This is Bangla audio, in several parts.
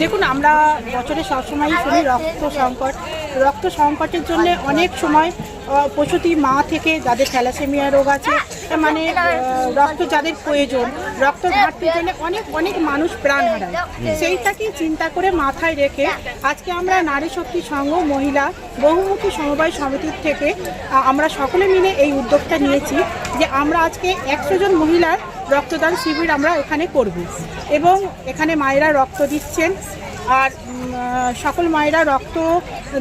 দেখুন, আমরা বছরে সবসময়ই শুনি রক্ত সংকট। রক্ত সংকটের জন্য অনেক সময় প্রসূতি মা থেকে যাদের থ্যালাসেমিয়া রোগ আছে মানে রক্ত যাদের প্রয়োজন, রক্ত ঘাটতির জন্য অনেক অনেক মানুষ প্রাণ হারায়। সেইটাকে চিন্তা করে মাথায় রেখে আজকে আমরা নারী শক্তি সংঘ, মহিলা, বহুমুখী সমবায় সমিতির থেকে আমরা সকলে মিলে এই উদ্যোগটা নিয়েছি যে আমরা আজকে একশো জন মহিলার রক্তদান শিবির আমরা এখানে করব। এবং এখানে মায়েরা রক্ত দিচ্ছেন। আর সকল মায়েরা রক্ত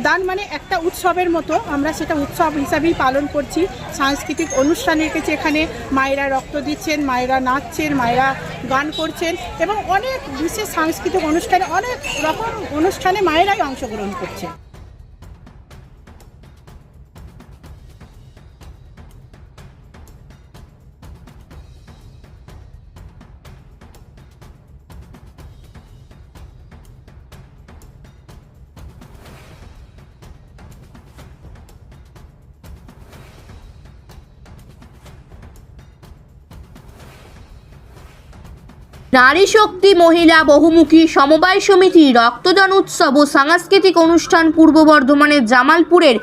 দান মানে একটা উৎসবের মতো আমরা সেটা উৎসব হিসাবেই পালন করছি। সাংস্কৃতিক অনুষ্ঠান রেখেছি এখানে। মায়েরা রক্ত দিচ্ছেন, মায়েরা নাচছেন, মায়েরা গান করছেন এবং অনেক বিশেষ সাংস্কৃতিক অনুষ্ঠানে, অনেক রকম অনুষ্ঠানে মায়েরাই অংশগ্রহণ করছেন। নারী শক্তি মহিলা বহুমুখী সমবায় সমিতি রক্তদান উৎসব ও সাংস্কৃতিক অনুষ্ঠান পূর্ব বর্ধমানের জামালপুরের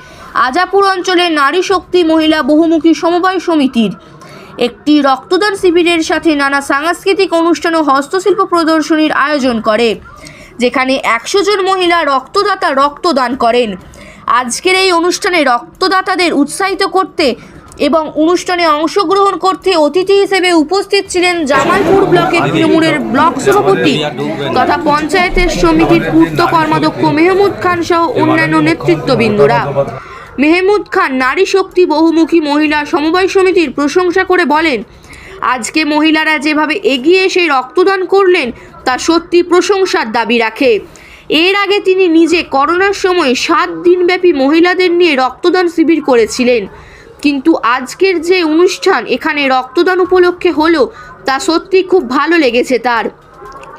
আজাপুর অঞ্চলের নারী শক্তি মহিলা বহুমুখী সমবায় সমিতির। একটি রক্তদান শিবিরের সাথে নানা সাংস্কৃতিক অনুষ্ঠান ও হস্তশিল্প প্রদর্শনীর আয়োজন করে, যেখানে একশো জন মহিলা রক্তদাতা রক্তদান করেন। আজকের এই অনুষ্ঠানে রক্তদাতাদের উৎসাহিত করতে এবং অনুষ্ঠানে অংশগ্রহণ করতে অতিথি হিসেবে উপস্থিত ছিলেন জামালপুর ব্লকের তৃণমূলের ব্লক সভাপতি তথা পঞ্চায়েতের সমিতির পূর্ত কর্মাধ্যক্ষ মেহমুদ খান সহ অন্যান্য নেতৃত্ববৃন্দরা। মেহমুদ খান নারী শক্তি বহুমুখী মহিলা সমবায় সমিতির প্রশংসা করে বলেন আজকে মহিলারা যেভাবে এগিয়ে এসে রক্তদান করলেন তা সত্যি প্রশংসার দাবি রাখে। এর আগে তিনি নিজে করোনার সময় সাত দিনব্যাপী মহিলাদের নিয়ে রক্তদান শিবির করেছিলেন। কিন্তু আজকের যে অনুষ্ঠান এখানে রক্তদান উপলক্ষে হলো, তা সত্যি খুব ভালো লেগেছে তার।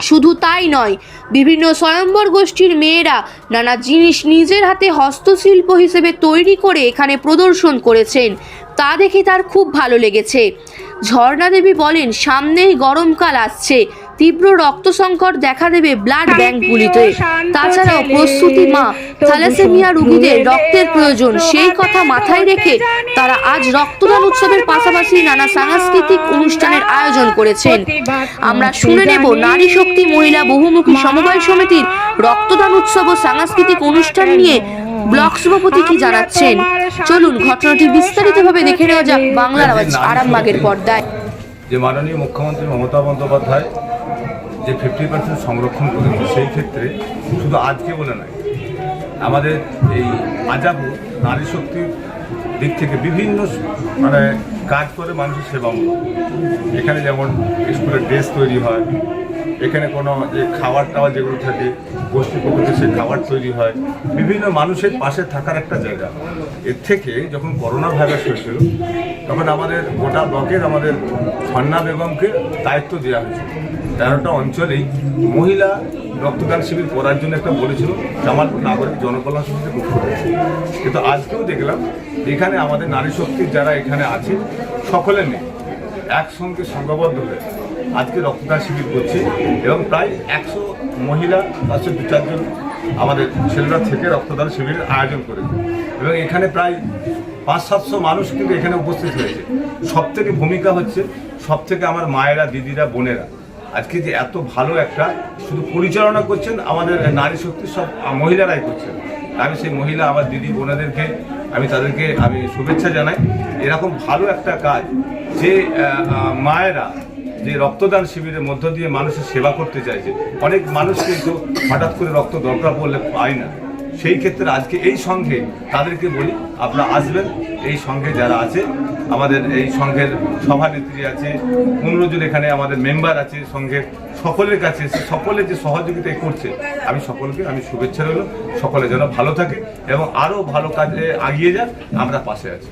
শুধু তাই নয়, বিভিন্ন স্বয়ম্বর গোষ্ঠীর মেয়েরা নানা জিনিস নিজের হাতে হস্তশিল্প হিসেবে তৈরি করে এখানে প্রদর্শন করেছেন। তা দেখে তার খুব ভালো লেগেছে। ঝর্ণা দেবী বলেন, সামনেই গরমকাল আসছে। তীব্র রক্ত সংকট দেখা দেবে ব্লাড ব্যাংকগুলিতে তাছাড়াও প্রস্তুতি মা থ্যালাসেমিয়া রোগীদের রক্তের প্রয়োজন সেই কথা মাথায় রেখে তারা আজ রক্তদান উৎসবের পাশাপাশি নানা সাংস্কৃতিক অনুষ্ঠানের আয়োজন করেছেন। আমরা শুনে নেব নারী শক্তি মহিলা বহুমুখী সমবায় সমিতির রক্তদান উৎসব ও সাংস্কৃতিক অনুষ্ঠান নিয়ে ব্লক সভাপতি কি জানাচ্ছেন? চলুন ঘটনাটি বিস্তারিতভাবে দেখে নেওয়া যাক বাংলার আওয়াজ আরামবাগের পর্দায়। যে মাননীয় মুখ্যমন্ত্রী মমতা বন্দ্যোপাধ্যায় যে ফিফটি পার্সেন্ট সংরক্ষণ করেছে সেই ক্ষেত্রে শুধু আজকে বলে নয়, আমাদের এই আজাবু নারী শক্তির দিক থেকে বিভিন্ন মানে কাজ করে মানুষের সেবামূলক। এখানে যেমন স্কুলের ড্রেস তৈরি হয়, এখানে কোনো যে খাবার টাওয়ার যেগুলো থাকে, গোষ্ঠী পদ্ধতি সে খাবার তৈরি হয়, বিভিন্ন মানুষের পাশে থাকার একটা জায়গা। এর থেকে যখন করোনা ভাইরাস হয়েছিল, তখন আমাদের গোটা ব্লকের আমাদের ফন্না বেগমকে দায়িত্ব দেওয়া হয়েছিল। তেরোটা অঞ্চলেই মহিলা রক্তদান শিবির করার জন্য একটা বলেছিল জামালপুর নাগরিক জনকল্যাণ সমিতির পক্ষ। কিন্তু আজকেও দেখলাম, এখানে আমাদের নারী শক্তির যারা এখানে আছে, সকলে নেই একসঙ্গে সংঘবদ্ধ হয়ে আজকে রক্তদান শিবির করছি এবং প্রায় একশো মহিলা, পাঁচশো দু চারজন আমাদের ছেলেরা থেকে রক্তদান শিবিরের আয়োজন করেছে এবং এখানে প্রায় পাঁচ, সাতশো মানুষ কিন্তু এখানে উপস্থিত হয়েছে সব থেকে ভূমিকা হচ্ছে সব থেকে আমার মায়েরা, দিদিরা, বোনেরা আজকে যে এত ভালো একটা শুধু পরিচালনা করছেন আমাদের নারী শক্তি সব মহিলারাই করছেন। আমি সেই মহিলা, আমার দিদি বোনেদেরকে, আমি তাদেরকে আমি শুভেচ্ছা জানাই। এরকম ভালো একটা কাজ যে মায়েরা যে রক্তদান শিবিরের মধ্য দিয়ে মানুষের সেবা করতে চাইছে। অনেক মানুষ কিন্তু হঠাৎ করে রক্ত দরকার পড়লে পায় না। সেই ক্ষেত্রে আজকে এই সঙ্গে তাদেরকে বলি, আপনারা আসবেন। এই সঙ্গে যারা আছে, আমাদের এই সংঘের সভানেত্রী আছে পনেরো জন এখানে আমাদের মেম্বার আছে সংঘের সকলের কাছে সকলে যে সহযোগিতা করছে, আমি সকলকে, আমি শুভেচ্ছা রইল। সকলে যেন ভালো থাকে এবং আরও ভালো কাজে এগিয়ে যান আমরা পাশে আছি।